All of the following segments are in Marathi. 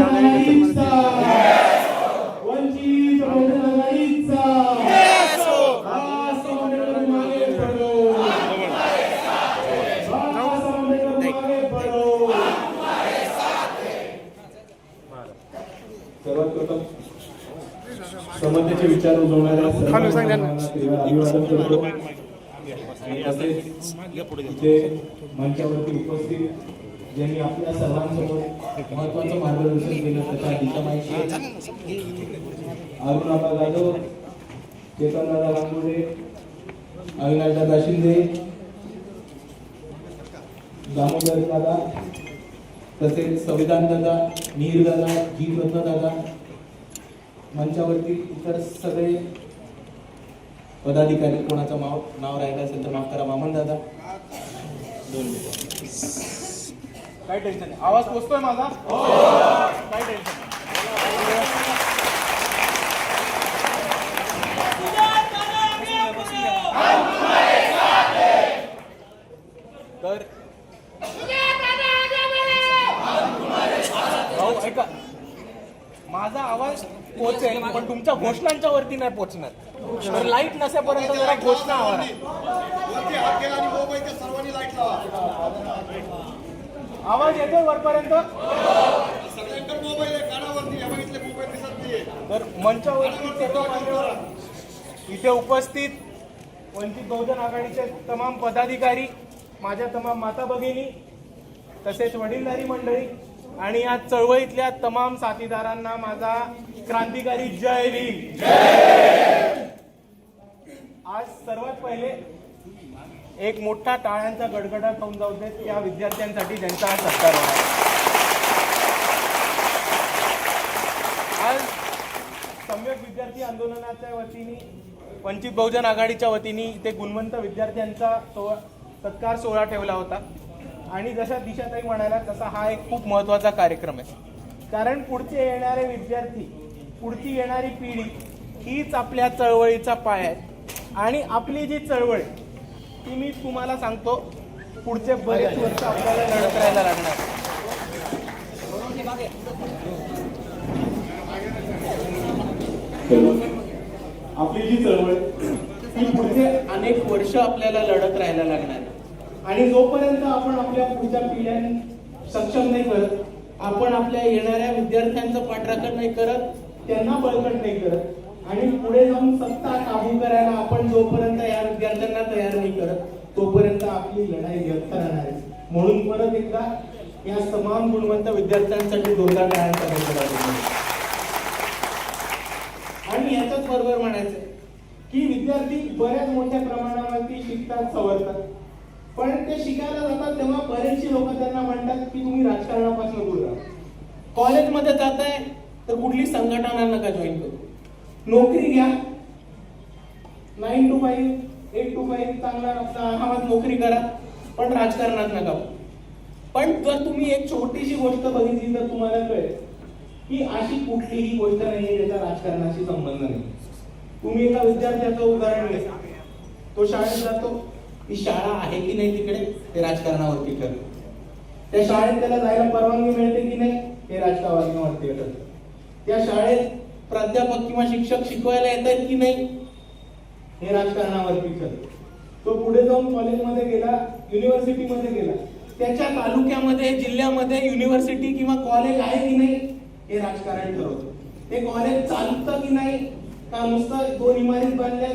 बहुजन समतेचे विचार उजवणाऱ्या अभिवादन करतो. तसेच मंचावरती उपस्थित ज्यांनी आपल्या सर्वांसमोर महत्वाचं मार्गदर्शन केलं त्याच्या दिशा माहिती अरुणाबा जाधव चेतनदादा गांगुडे अविनाशदादा शिंदे दामोदर दादा तसेच संविधान दादा नीर दादा जी रत्न दादा मंचावरती इतर सगळे पदाधिकारी कोणाचं नाव नाव राहिलं असेल तर माफ करा मामन दादा. दोन काय टेन्शन नाही. आवाज पोचतोय माझा? टेन्शन नाही. तर भाऊ ऐका. माझा आवाज पोचेल पण तुमच्या घोषणांच्या वरती नाही पोचणार. तर लाइट नसेपर्यंत जरा घोषणा मोबाईलच्या सर्वांनी लाइट लावा. आवाज येतोय वरपर्यंत? सगळ्यांकडे मोबाईल आहे कानावरती. हे बघितले मोबाईल दिसत नाहीये. तर मंचावरती सर्व मान्यवर इथे उपस्थित वंचित बहुजन आघाडीचे तमाम पदाधिकारी माझ्या तमाम माता भगिनी तसेच वडीलधारी मंडळी आणि या चळवळीतल्या तमाम साथीदारांना माझा क्रांतिकारी जय भीम! आज सर्वात पहिले एक मोठा टाळ्यांचा गडगडाट होऊन जाऊ देत त्या विद्यार्थ्यांसाठी ज्यांचा हा सत्कार होणार आज सम्यक विद्यार्थी आंदोलनाच्या वतीने वंचित बहुजन आघाडीच्या वतीने इथे गुणवंत विद्यार्थ्यांचा सोहळा सत्कार सोहळा ठेवला होता. आणि जशा दिशाताई म्हणाल्या तसा हा एक खूप महत्त्वाचा कार्यक्रम आहे. कारण पुढचे येणारे विद्यार्थी पुढची येणारी पिढी हीच आपल्या चळवळीचा पाय आहे. आणि आपली जी चळवळ आहे, ती मी तुम्हाला सांगतो पुढचे बरेच वर्ष आपल्याला लढत राहायला लागणार. आपली जी चळवळ ही पुढचे अनेक वर्ष आपल्याला लढत राहायला लागणार आणि जोपर्यंत आपण आपल्या पुढच्या पिढ्यांनी सक्षम नाही करत आपण आपल्या येणाऱ्या विद्यार्थ्यांचं पाठराखण नाही करत त्यांना बळकट नाही करत आणि पुढे जाऊन सत्ता काबू करायला आपण जोपर्यंत या विद्यार्थ्यांना तयार नाही करत तोपर्यंत आपली लढाई व्यर्थ राहणार आहे. म्हणून परत एकदा या समान गुणवंत विद्यार्थ्यांसाठी जोरदार टाळ्यांचा गडगडाट आणि याच्याच बरोबर म्हणायचं की विद्यार्थी बऱ्याच मोठ्या प्रमाणावरती शिकतात सवरतात. पण ते शिकायला जातात तेव्हा बरेचसे लोक त्यांना म्हणतात की तुम्ही राजकारणापासून दूर राहा. कॉलेजमध्ये आहे तर कुठली संघटना नका जॉईन करू. नोकरी घ्या. Nine two five eight two five चांगला आहात नोकरी करा. पण राजकारणात नका. पण जर तुम्ही एक छोटीशी गोष्ट बघितली तर तुम्हाला कळेल की अशी कुठलीही गोष्ट नाही ज्याचा राजकारणाशी संबंध नाही. तुम्ही एका विद्यार्थ्याचं उदाहरण घ्या. तो शाळेत जातो. ती शाळा आहे की नाही तिकडे? ते राजकारणावरती ठरतं. त्या शाळेत त्याला जायला परवानगी मिळते की नाही? हे राजकारणावरती ठरतं. त्या शाळेत प्राध्यापक किंवा शिक्षक शिकवायला येत आहेत की नाही? हे राजकारणावरती ठरतं तो पुढे जाऊन कॉलेजमध्ये गेला युनिव्हर्सिटीमध्ये गेला. त्याच्या तालुक्यामध्ये जिल्ह्यामध्ये युनिव्हर्सिटी किंवा कॉलेज आहे की नाही हे राजकारण ठरवतो. ते कॉलेज चालतं की नाही का नुसतं दोन इमारत बांधल्या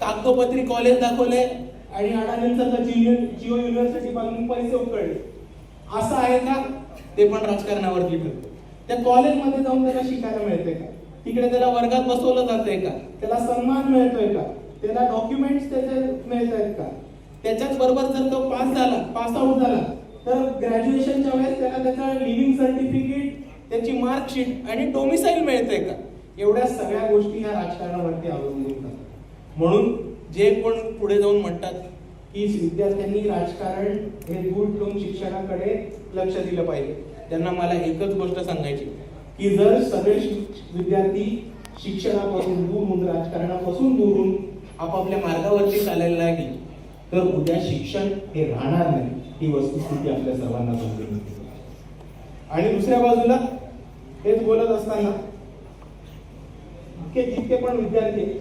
कागदोपत्री कॉलेज दाखवले आणि अडाणींचं जिओ जिओ युनिव्हर्सिटी बांधून पैसे उकळले. असं आहे का? ते पण राजकारणावरती ठरतं. त्या कॉलेजमध्ये जाऊन त्याला शिकायला मिळते का? तिकडे त्याला वर्गात बसवलं जातंय का? त्याला सन्मान मिळतोय का? त्याला डॉक्युमेंट्स त्याचे मिळत आहेत का? त्याच्याच बरोबर जर तो पास झाला पास आउट झाला तर ग्रॅज्युएशनच्या वेळेस त्याला त्याचा लिव्हिंग सर्टिफिकेट त्याची मार्कशीट आणि डोमिसाईल मिळते का? एवढ्या सगळ्या गोष्टी ह्या राजकारणावरती अवलंबून असतात म्हणून जे कोण पुढे जाऊन म्हणतात की विद्यार्थ्यांनी राजकारण हे दूर ठेवून शिक्षणाकडे लक्ष दिलं पाहिजे. त्यांना मला एकच गोष्ट सांगायची की जर सगळे विद्यार्थी शिक्षणापासून दूर राजकारणापासून दूर आपापल्या मार्गावरती चालायला लागली तर उद्या शिक्षण हे राहणार नाही. ही वस्तुस्थिती आपल्या सर्वांना समजून आणि दुसऱ्या बाजूला हेच बोलत असताना जितके पण विद्यार्थी आहेत,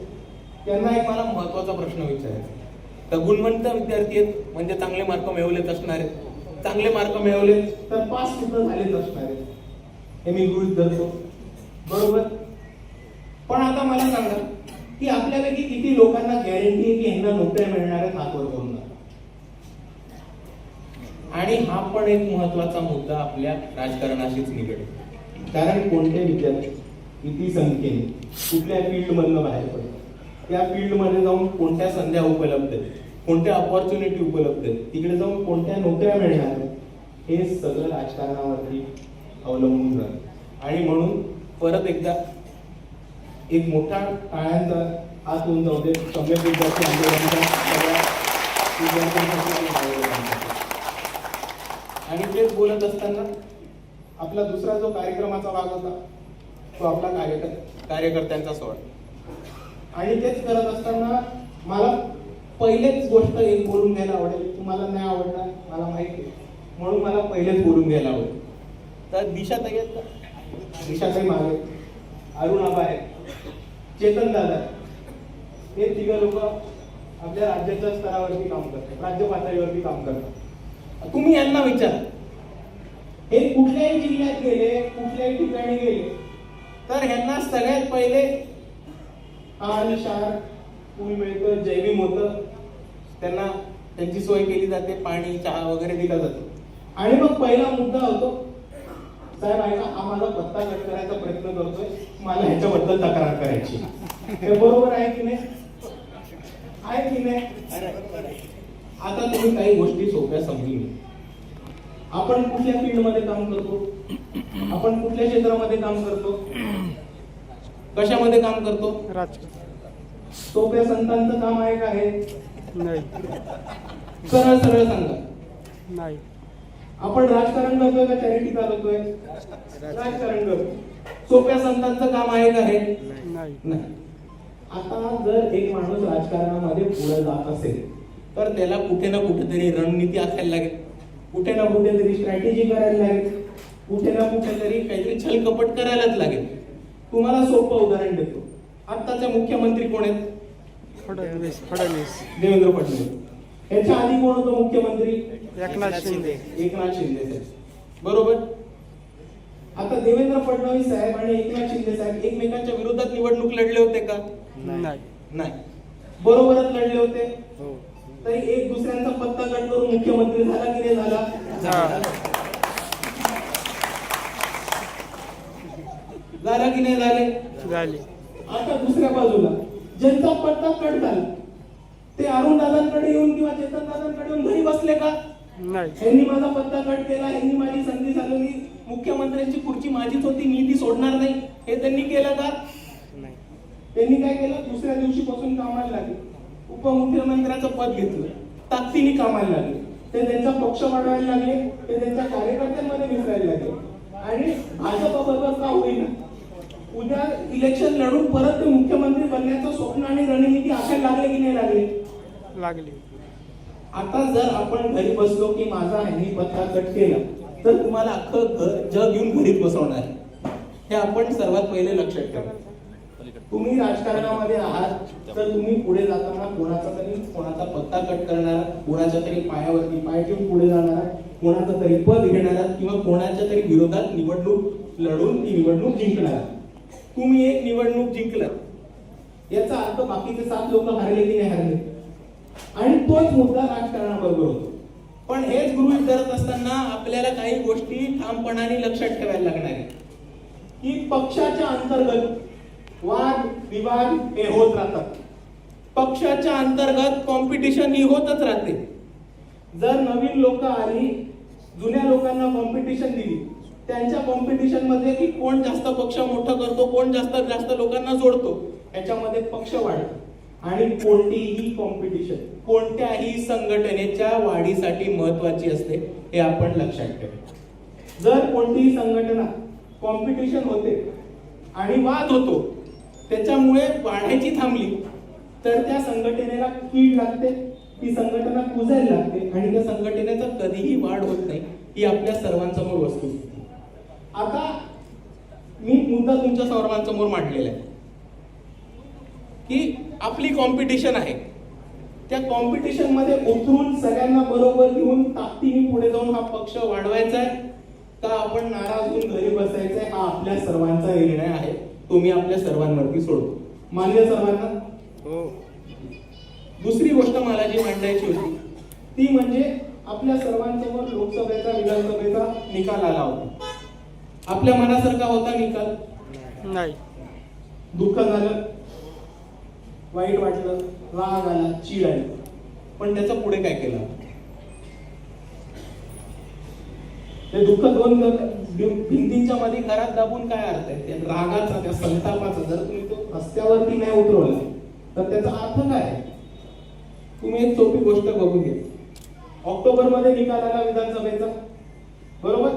त्यांना एक मला महत्त्वाचा प्रश्न विचारायचा तर गुणवंत विद्यार्थी आहेत म्हणजे चांगले मार्क मिळवलेच असणार. आहेत चांगले मार्क मिळवले तर पास सुद्धा झालेच असणार. आहेत हे मी गृहित धरतो. बरोबर? पण आता मला सांगा की आपल्यापैकी किती लोकांना गॅरंटी आहे की यांना नोकऱ्या मिळणार आहेत हात वर आणि हा पण एक महत्त्वाचा मुद्दा आपल्या राजकारणाशीच निगडीत कारण कोणते विद्यार्थी किती संख्येने कुठल्या फील्डमधनं बाहेर पडतात त्या फील्डमध्ये जाऊन कोणत्या संध्या उपलब्ध आहेत कोणत्या अपॉर्च्युनिटी उपलब्ध आहेत तिकडे जाऊन कोणत्या नोकऱ्या मिळणार आहेत हे सगळं राजकारणावरती अवलंबून राहतं आणि म्हणून परत एकदा एक मोठा टाळ्यांचा हात होऊन जाऊ दे. सम्यक विद्यार्थी आणि तेच बोलत असताना आपला दुसरा जो कार्यक्रमाचा भाग होता तो आपला कार्यकर कार्यकर्त्यांचा सोहळा. आणि तेच करत असताना मला पहिलेच गोष्ट एक बोलून घ्यायला आवडेल. तुम्हाला नाही आवडणार मला माहिती आहे. म्हणून मला पहिलेच बोलून घ्यायला आवडेल. तर दिशा आहेत का? दिशा ताई मागे अरुण आबा चेतन दादा हे तिघ लोक आपल्या राज्याच्या स्तरावरती काम करतात राज्य पातळीवरती काम करतात. तुम्ही यांना विचारा. हे कुठल्याही जिल्ह्यात गेले कुठल्याही ठिकाणी गेले तर ह्यांना सगळ्यात पहिले आर शार पूल मिळतं जैविक होतं त्यांना त्यांची सोय केली जाते पाणी चहा वगैरे दिला जातो. आणि मग पहिला मुद्दा होतो साहेब ऐका हा माझा पत्ता कट करायचा प्रयत्न करतोय. मला ह्याच्याबद्दल तक्रार करायची हे बरोबर आहे की नाही? आहे की नाही? आता तुम्ही काही गोष्टी सोप्या समजून आपण कुठल्या फील्डमध्ये काम करतो? आपण कुठल्या क्षेत्रामध्ये काम करतो? कशामध्ये काम करतो? सोप्या संतांचं काम आहे का हे? नाही. सरळ सरळ सांगा. नाही. आपण राजकारण करतोय का चॅरिटी चालवतोय? राजकारण करतो सोप्या संतांचं काम आहे का हे? नाही. आता जर एक माणूस राजकारणामध्ये पुढे जात असेल तर त्याला कुठे ना कुठेतरी रणनीती आखायला लागेल. कुठे ना कुठेतरी स्ट्रॅटेजी करायला लागेल. कुठे ना कुठेतरी काहीतरी छल कपट करायलाच लागेल. तुम्हाला सोपं उदाहरण देतो. आत्ताचे मुख्यमंत्री कोण आहेत? फडणवीस. देवेंद्र फडणवीस. याच्या आधी कोण होतं मुख्यमंत्री? एकनाथ शिंदे. एकनाथ शिंदे साहेब बरोबर? आता देवेंद्र फडणवीस साहेब आणि एकनाथ शिंदे साहेब एकमेकांच्या विरोधात निवडणूक लढले होते का? नाही. नाही. बरोबरच लढले होते? हो. तरी एक दुसऱ्यांचा पत्ता कट करून मुख्यमंत्री झाला की नाही झाला. झाला की नाही झाले? झाली. आता दुसऱ्या बाजूला. ज्यांचा पत्ता कट झाला ते अरुण दादांकडे येऊन किंवा चेतन दादांकडे येऊन घरी बसले का? नाही. यांनी माझा पत्ता कट केला यांनी माझी संधी झालेली मुख्यमंत्र्यांची खुर्ची माझीच होती मी ती सोडणार नाही. हे त्यांनी केलं का? त्यांनी काय केलं? दुसऱ्या दिवशीपासून कामाला लागले. उपमुख्यमंत्र्याचं पद घेतलं. ताकदीने कामाला लागले. ते त्यांचा पक्ष वाढवायला लागले. ते त्यांच्या कार्यकर्त्यांमध्ये मिसळायला लागले. आणि भाजप बरोबर का होईना? उद्या इलेक्शन लढून परत ते मुख्यमंत्री बनण्याचं स्वप्न आणि रणनीती आखायला लागले की नाही लागले? लागली आता जर आपण घरी बसलो की माझा ह्यांनी पत्ता कट केला तर तुम्हाला अख्खं घर जग येऊन घरीच बसवणार हे आपण सर्वात पहिले लक्षात ठेवा. तुम्ही राजकारणामध्ये आहात तर तुम्ही पुढे जाताना कोणाचा तरी कोणाचा पत्ता कट करणार कोणाच्या तरी पायावरती पाय ठेवून पुढे जाणार कोणाचा तरी पद घेणार किंवा कोणाच्या तरी विरोधात निवडणूक लढून ती निवडणूक जिंकणार. तुम्ही एक निवडणूक जिंकलं. याचा अर्थ बाकीचे सात लोक हारले की नाही हारले? आणि तोच मुद्दा राजकारणाबरोबर होतो. पण हेच गृहीत धरत असताना आपल्याला काही गोष्टी ठामपणाने लक्षात ठेवायला लागणार आहे की पक्षाच्या अंतर्गत वाद विवाद हे होत राहतात. पक्षाच्या अंतर्गत कॉम्पिटिशन ही होतच राहते. जर नवीन लोक आली जुन्या लोकांना कॉम्पिटिशन दिली त्यांच्या कॉम्पिटिशनमध्ये की कोण जास्त पक्ष मोठं करतो कोण जास्त जास्त लोकांना जोडतो याच्यामध्ये पक्ष वाढतो. आणि कोणतीही कॉम्पिटिशन कोणत्याही संघटनेच्या वाढीसाठी महत्वाची असते हे आपण लक्षात ठेवा. जर कोणतीही संघटना कॉम्पिटिशन होते आणि वाद होतो त्याच्यामुळे वाढायची थांबली तर त्या संघटनेला कीड लागते ती संघटना कुजायला लागते आणि त्या संघटनेचा कधीही वाढ होत नाही ही आपल्या सर्वांसमोर वस्तू आता मी मुद्दा तुमच्या सर्वांसमोर मांडलेला आहे. की आपली कॉम्पिटिशन आहे. त्या कॉम्पिटिशनमध्ये उतरून सगळ्यांना बरोबर घेऊन ताकदीने पुढे जाऊन हा पक्ष वाढवायचा आहे का आपण नाराज होऊन घरी बसायचा आहे हा आपल्या सर्वांचा निर्णय आहे. तो मी आपल्या सर्वांवरती सोडतो मान्य सर्वांना. हो. दुसरी गोष्ट मला जी मांडायची होती. ती म्हणजे आपल्या सर्वांसमोर लोकसभेचा विधानसभेचा निकाल आला होता. आपल्या मनासारखा होता निकाल? नाही. दुःख झालं. वाईट वाटलं राग आला चीड आली. पण त्याचं पुढे काय केलं? ते दुःख दोन भिंतींच्या मध्ये घरात दाबून काय अर्थ आहे? त्या रागाचा त्या संतापाचा. जर तुम्ही तो रस्त्यावरती नाही उतरवला तर त्याचा अर्थ काय आहे? तुम्ही एक सोपी गोष्ट बघून घ्या. ऑक्टोबरमध्ये निकाल आला विधानसभेचा. बरोबर?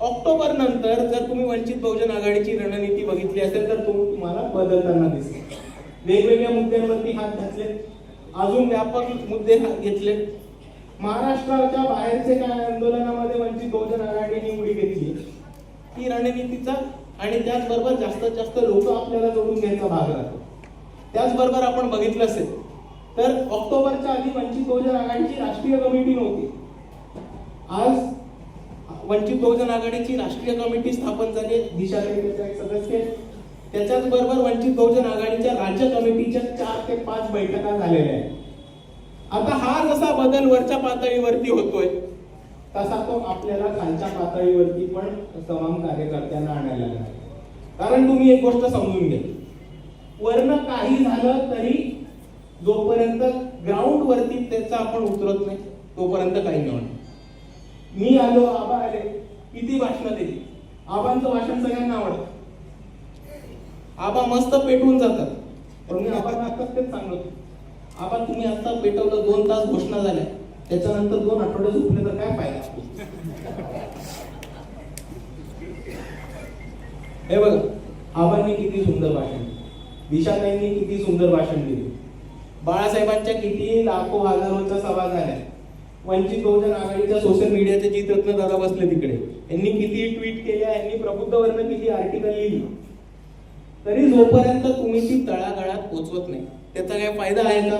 ऑक्टोबर नंतर जर तुम्ही वंचित बहुजन आघाडीची रणनीती बघितली असेल तर तुम्ही तुम्हाला बदलताना दिसेल. वेगवेगळ्या मुद्द्यांवरती हात घातले. अजून व्यापक मुद्दे हात घेतले. महाराष्ट्राच्या बाहेरचे काय आंदोलनामध्ये वंचित बहुजन आघाडीने उडी घेतली? ही रणनीतीचा आणि त्याचबरोबर जास्तीत जास्त लोक आपल्याला जोडून घ्यायचा भाग राहतो. त्याचबरोबर आपण बघितलं असेल तर ऑक्टोबरच्या आधी वंचित बहुजन आघाडीची राष्ट्रीय कमिटी नव्हती. आज वंचित बहुजन आघाडीची राष्ट्रीय कमिटी स्थापन झाली दिशा एक सदस्य त्याच्याच बरोबर वंचित बहुजन आघाडीच्या राज्य कमिटीच्या चार ते पाच बैठका झालेल्या आहेत. आता हा जसा बदल वरच्या पातळीवरती होतोय तसा तो आपल्याला खालच्या पातळीवरती पण तमाम कार्यकर्त्यांना आणायला लागला. कारण तुम्ही एक गोष्ट समजून घ्या. वरनं काही झालं तरी जोपर्यंत ग्राउंड वरती त्याचा आपण उतरत नाही तोपर्यंत काही नाही होणार. मी आलो आबा आले किती भाषण दिली? आबांचं भाषण सगळ्यांना आवडतं. आबा मस्त पेटवून जातात. पण मी आबांना तेच सांगत आबा तुम्ही आता पेटवलं दोन तास घोषणा झाल्या. त्याच्यानंतर दोन आठवडे झोपले तर काय फायदा? हे बघ आबांनी किती सुंदर भाषण दिलं. दिशाताईंनी किती सुंदर भाषण दिले. बाळासाहेबांच्या किती लाखो हजारोच्या सभा झाल्या. वंचित बहुजन आघाडीच्या सोशल मीडियाचे जीतरत्न दादा बसले तिकडे. यांनी किती ट्विट केल्या यांनी प्रबुद्धवरनं किती आर्टिकल लिहिली. तरी जोपर्यंत तुम्ही ती तळागाळात पोचवत नाही त्याचा काय फायदा आहे का?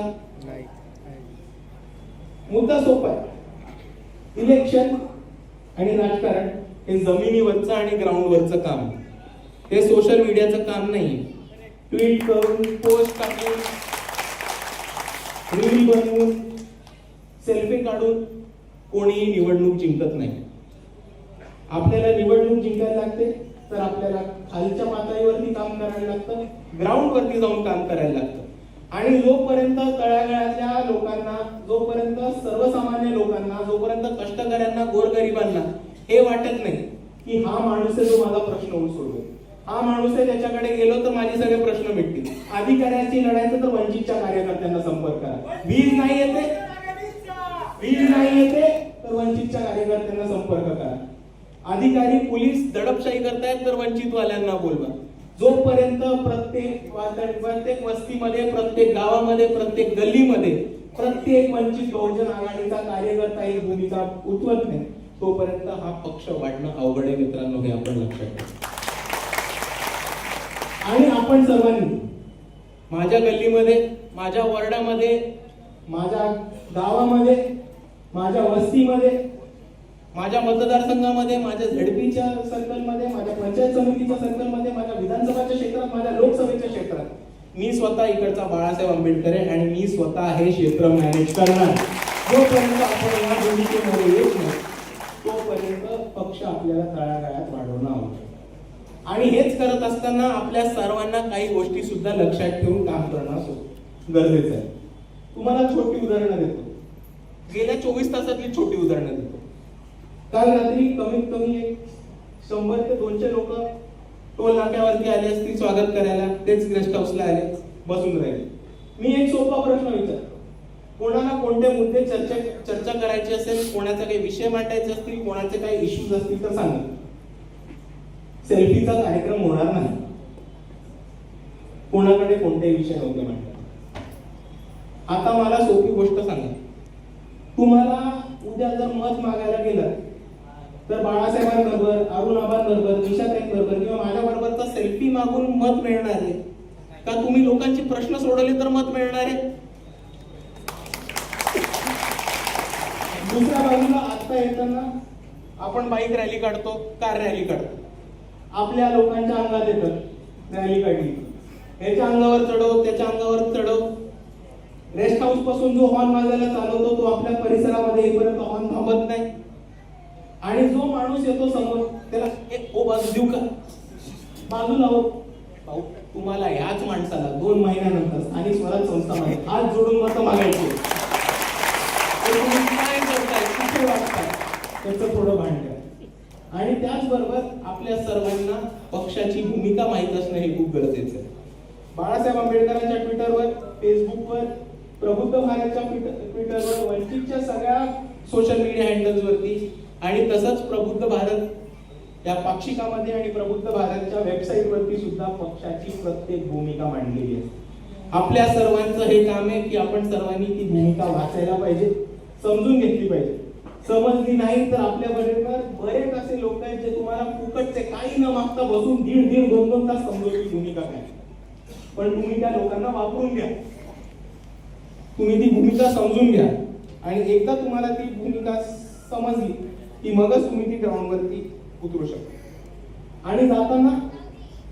मुद्दा सोपा आहे. इलेक्शन आणि राजकारण हे जमिनीवरचं आणि ग्राउंडवरचं काम. हे सोशल मीडियाचं काम नाही. ट्विट करून पोस्ट टाकून रील बनवून सेल्फी काढून कोणीही निवडणूक जिंकत नाही. आपल्याला निवडणूक जिंकायला लागते तर आपल्याला खालच्या पातळीवरती काम करायला लागतं ग्राउंड वरती जाऊन काम करायला लागतं. आणि जोपर्यंत तळागाळातल्या लोकांना जोपर्यंत सर्वसामान्य लोकांना जोपर्यंत कष्टकऱ्यांना गोरगरिबांना हे वाटत नाही की हा माणूस आहे जो माझा प्रश्न सोडवेल. हा माणूस आहे त्याच्याकडे गेलो तर माझे सगळे प्रश्न मिटतील. अधिकाऱ्यांची लढायचं तर वंचितच्या कार्यकर्त्यांना संपर्क करा. वीज नाही येते वीज नाही येते तर वंचितच्या कार्यकर्त्यांना संपर्क करा अधिकारी पोलीस दडपशाही करतायत तर वंचित वाल्यांना बोलवा. जोपर्यंत प्रत्येक प्रत्येक वस्तीमध्ये प्रत्येक गावामध्ये प्रत्येक गल्लीमध्ये प्रत्येक वंचित बहुजन आघाडीचा कार्यकर्ता ही भूमिका उठवत नाही तोपर्यंत हा पक्ष वाढणं अवघड आहे मित्रांनो हे आपण लक्षात ठेवा. आणि आपण सर्वांनी माझ्या गल्लीमध्ये माझ्या वॉर्डामध्ये माझ्या गावामध्ये माझ्या वस्तीमध्ये माझ्या मतदारसंघामध्ये माझ्या झडपीच्या सर्कलमध्ये माझ्या पंचायत समितीच्या सर्कलमध्ये माझ्या विधानसभाच्या क्षेत्रात माझ्या लोकसभेच्या क्षेत्रात मी स्वतः इकडचा बाळासाहेब आंबेडकर आहे आणि मी स्वतः हे क्षेत्र मॅनेज करणार. जोपर्यंत आपण या भूमिकेमध्ये येत नाही तोपर्यंत पक्ष आपल्याला तळागाळात वाढवणं आवश्यक आणि हेच करत असताना आपल्या सर्वांना काही गोष्टी सुद्धा लक्षात ठेवून काम करणं गरजेचं आहे. तुम्हाला छोटी उदाहरणं देतो. गेल्या चोवीस तासातली छोटी उदाहरणं देतो. काल रात्री कमीत कमी एक शंभर ते दोनशे लोक टोल नाक्यावरती आले असतील स्वागत करायला. तेच गेस्ट हाऊसला आले बसून राहिले. मी एक सोपा प्रश्न विचार कोणाला कोणते मुद्दे चर्चा चर्चा करायची असेल कोणाचा काही विषय मांडायचे असतील कोणाचे काही इश्यूज असतील तर सांगा. सेल्फीचा कार्यक्रम होणार नाही. कोणाकडे कोणतेही विषय नव्हते म्हणतात आता मला सोपी गोष्ट सांगा. तुम्हाला उद्या जर मत मागायला गेलं तर बाळासाहेबांबरोबर अरुणाबांबरोबर निशाताईंबरोबर किंवा माझ्याबरोबरचा सेल्फी मागून मत मिळणार आहे. का तुम्ही लोकांचे प्रश्न सोडवले तर मत मिळणार आहे? दुसऱ्या बाजूला आता येताना आपण बाईक रॅली काढतो कार रॅली काढतो. आपल्या लोकांच्या अंगात येतं रॅली काढली ह्याच्या अंगावर चढव त्याच्या अंगावर चढव. रेस्ट हाऊसपासून जो हॉर्न वाजायला चालवतो तो आपल्या परिसरामध्ये येईपर्यंत हॉर्न थांबत नाही. आणि जो माणूस येतो समोर त्याला एक ओ बाजू देऊ का? बाजू लावो. भाऊ तुम्हाला याच माणसाला दोन महिन्यानंतर स्थानिक स्वराज संस्थामध्ये हात जोडून मत मागायचे काय करताय? कुठे वाटताय त्याचं थोडं भांडण आणि त्याचबरोबर आपल्या सर्वांना पक्षाची भूमिका माहीत असणं हे खूप गरजेचं आहे. बाळासाहेब आंबेडकरांच्या ट्विटरवर फेसबुकवर प्रबुद्ध भारतच्या ट्विटरवर वंचितच्या सगळ्या सोशल मीडिया हँडल्सवरती आणि तसंच प्रबुद्ध भारत या पाक्षिकामध्ये आणि प्रबुद्ध भारतच्या वेबसाईटवरती सुद्धा पक्षाची प्रत्येक भूमिका मांडलेली आहे आपल्या सर्वांचं हे काम आहे की आपण सर्वांनी ती भूमिका वाचायला पाहिजे समजून घेतली पाहिजे. समजली नाही तर आपल्या बरोबर बरेच असे लोक आहेत जे तुम्हाला फुकटचे काही न मागता बसून दीड दीड दोन दोन तास समजवली भूमिका काय पण तुम्ही त्या लोकांना वापरून घ्या. तुम्ही ती भूमिका समजून घ्या. आणि एकदा तुम्हाला ती भूमिका समजली की मगच तुम्ही ती ग्राउंडवरती उतरू शकता. आणि जाताना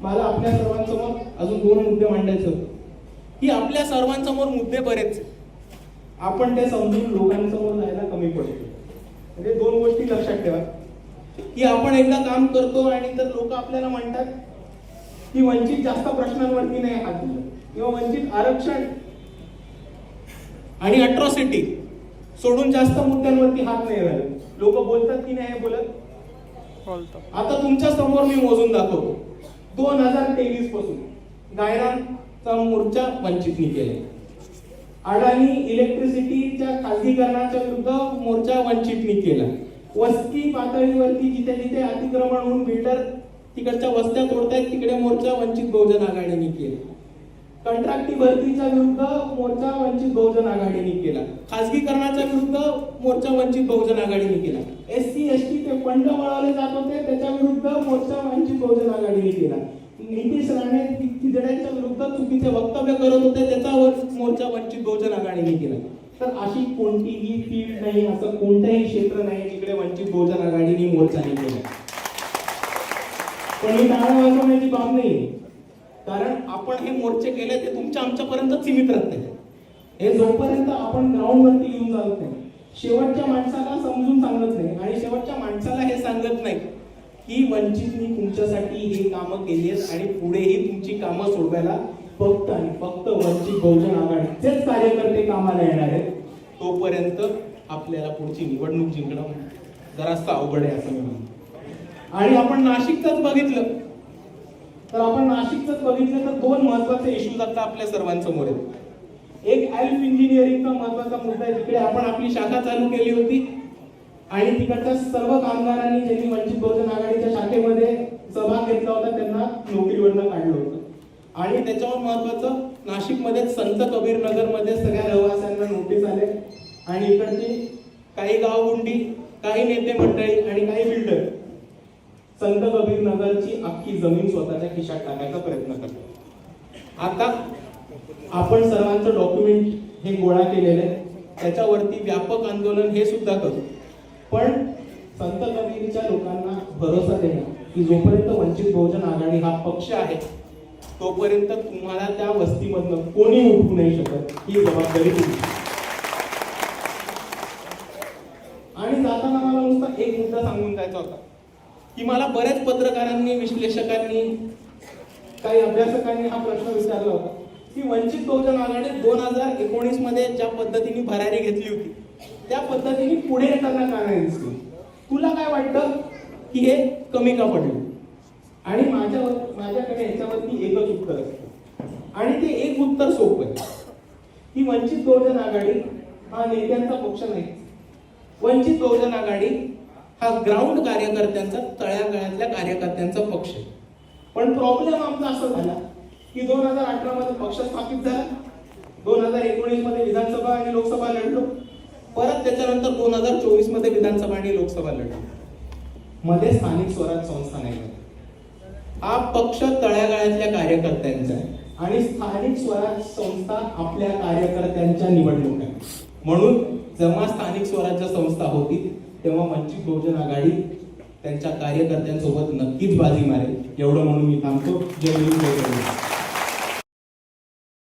मला आपल्या सर्वांसमोर अजून दोन मुद्दे मांडायचे होते. की आपल्या सर्वांसमोर मुद्दे बरेच आपण ते समजून लोकांसमोर जायला कमी पडतो. म्हणजे दोन गोष्टी लक्षात ठेवा. की आपण एकदा काम करतो आणि तर लोक आपल्याला म्हणतात की वंचित जास्त प्रश्नांवरती नाही हात दिलं. किंवा वंचित आरक्षण आणि अट्रॉसिटी सोडून जास्त मुद्द्यांवरती हात नाही राहिला. लोक बोलतात की नाही बोलत? आता तुमच्यासमोर मी मोजून दाखवतो. दोन हजार तेवीसपासून गायरानचा मोर्चा वंचितनी केला अडाणी इलेक्ट्रिसिटीच्या खाजगीकरणाच्या विरुद्ध मोर्चा वंचितनी केला. वस्ती पातळीवरती जिथे जिथे अतिक्रमण होऊन बिल्डर तिकडच्या वस्त्या तोडतायत तिकडे मोर्चा वंचित बहुजन आघाडीने केला. कंत्राटी भरतीच्या विरुद्ध मोर्चा वंचित बहुजन आघाडीने केला. खासगीकरणाच्या विरुद्ध मोर्चा वंचित बहुजन आघाडीने केला. एस सी एस टी ते फंड वळवले जात होते त्याच्या विरुद्ध मोर्चा वंचित बहुजन आघाडीने केला. नितीश राणे तिजड्यांच्या विरुद्ध चुकीचे वक्तव्य करत होते त्याच्यावर मोर्चा वंचित बहुजन आघाडीने केला. तर अशी कोणतीही फील्ड नाही असं कोणतंही क्षेत्र नाही जिकडे वंचित बहुजन आघाडीने मोर्चा नाही केला. पण ही नाणं वाजवण्याची बाब नाही कारण आपण हे मोर्चे केले ते तुमच्या आमच्यापर्यंत सीमित राहत नाही. हे जोपर्यंत आपण ग्राउंडवरती येऊन जात नाही शेवटच्या माणसाला समजून सांगत नाही आणि शेवटच्या माणसाला हे सांगत नाही की वंचितनी तुमच्यासाठी हे कामं केली आहेत आणि पुढेही तुमची कामं सोडवायला फक्त आणि फक्त वंचित बहुजन आघाडीचेच कार्यकर्ते कामाला येणार आहेत तोपर्यंत आपल्याला पुढची निवडणूक जिंकणं म्हणजे जरासं अवघड आहे असं मी म्हणतो आणि आपण नाशिकचंच बघितलं. तर आपण नाशिकच बघितलं तर दोन महत्त्वाचे इश्यूज आता आपल्या सर्वांसमोर आहेत. एक एल्फ इंजिनिअरिंगचा महत्त्वाचा मुद्दा आहे जिकडे आपण आपली शाखा चालू केली होती. आणि तिकडच्या सर्व कामगारांनी ज्यांनी वंचित बहुजन आघाडीच्या शाखेमध्ये सहभाग घेतला होता त्यांना नोकरीवरनं काढलं होतं. आणि त्याच्यावर महत्वाचं नाशिकमध्ये संत कबीर नगरमध्ये सगळ्या रहिवाशांना नोटीस आले. आणि इकडची काही गावगुंडी काही नेते मंडळी आणि काही बिल्डर संत कबीर नगरची अख्खी जमीन स्वतःच्या खिशात टाकायचा प्रयत्न करतो. आता आपण सर्वांचं डॉक्युमेंट हे गोळा केलेलं आहे. त्याच्यावरती व्यापक आंदोलन हे सुद्धा करू. पण संत कबीरच्या लोकांना भरोसा देणं की जोपर्यंत वंचित बहुजन आघाडी हा पक्ष आहे तोपर्यंत तुम्हाला त्या वस्तीमधनं कोणी उठू नाही शकत ही जबाबदारी तुमची. आणि जाताना मला नुसता एक मुद्दा सांगून जायचा होता. की मला बऱ्याच पत्रकारांनी विश्लेषकांनी काही अभ्यासकांनी हा प्रश्न विचारला होता. की वंचित बहुजन आघाडी दोन हजार एकोणीसमध्ये ज्या पद्धतीने भरारी घेतली होती त्या पद्धतीने पुढे येताना का नाही दिसली तुला काय वाटतं की हे कमी का पडले? आणि माझ्या माझ्याकडे याच्यावरती एकच उत्तर असतं. आणि ते एक उत्तर सोपं आहे. की वंचित बहुजन आघाडी हा नेत्यांचा पक्ष नाही. वंचित बहुजन आघाडी हा ग्राउंड कार्यकर्त्यांचा तळ्यागळ्यातल्या कार्यकर्त्यांचा पक्ष आहे. पण प्रॉब्लेम आमचा असा झाला की दोन हजार अठरा मध्ये पक्ष स्थापित झाला. दोन हजार एकोणीसमध्ये विधानसभा आणि लोकसभा लढलो. परत त्याच्यानंतर दोन हजार चोवीसमध्ये विधानसभा आणि लोकसभा लढलो. मध्ये स्थानिक स्वराज संस्था नाही हा पक्ष तळागाळातल्या कार्यकर्त्यांचा आहे. आणि स्थानिक स्वराज संस्था आपल्या कार्यकर्त्यांच्या निवडणूक आहे म्हणून जेव्हा स्थानिक स्वराज्य संस्था होती तेव्हा वंचित बहुजन आघाडी त्यांच्या कार्यकर्त्यांसोबत नक्कीच बाजी मारेल. एवढं म्हणून मी थांबतो. जय हिंद जय